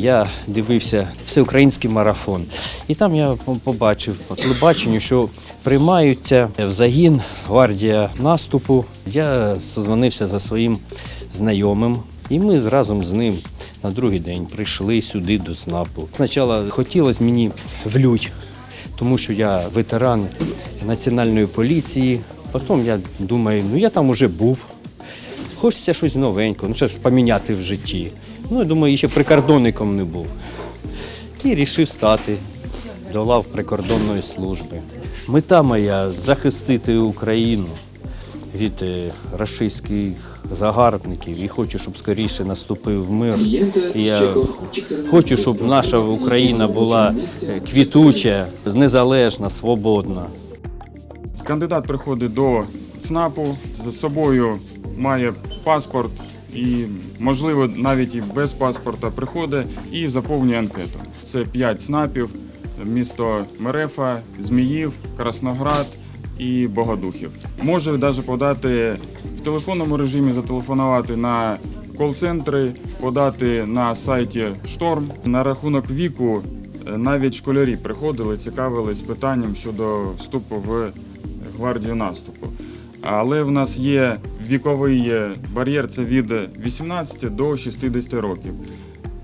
Я дивився всеукраїнський марафон. І там я побачив по телебаченню, що приймаються в загін гвардія наступу. Я созвонився за своїм знайомим, і ми разом з ним на другий день прийшли сюди до СНАПу. Спочатку хотілося мені в лють, тому що я ветеран національної поліції. Потім я думаю, ну я там уже був. Хочеться щось новенького, ну що ж поміняти в житті. Ну, я думаю, ще прикордонником не був. І вирішив стати до лав прикордонної служби. Мета моя захистити Україну від е, рашистських загарбників і хочу, щоб скоріше наступив мир. Я хочу, щоб наша Україна була е, квітуча, незалежна, свободна. Кандидат приходить до ЦНАПу, за собою має паспорт і, можливо, навіть і без паспорта приходить і заповнює анкету. Це 5 ЦНАПів, місто Мерефа, Зміїв, Красноград і Богодухів. Може навіть подати в телефонному режимі, зателефонувати на кол-центри, подати на сайті Шторм. На рахунок віку е, навіть школярі приходили, цікавились питанням щодо вступу в гвардію наступу. Але в нас є віковий е, бар'єр це від 18 до 60 років.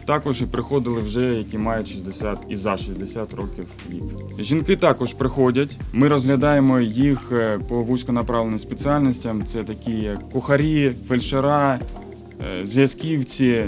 Також і приходили вже, які мають 60 і за 60 років вік. Жінки також приходять. Ми розглядаємо їх е, по вузьконаправленим спеціальностям. Це такі як кухарі, фельдшера, е, зв'язківці,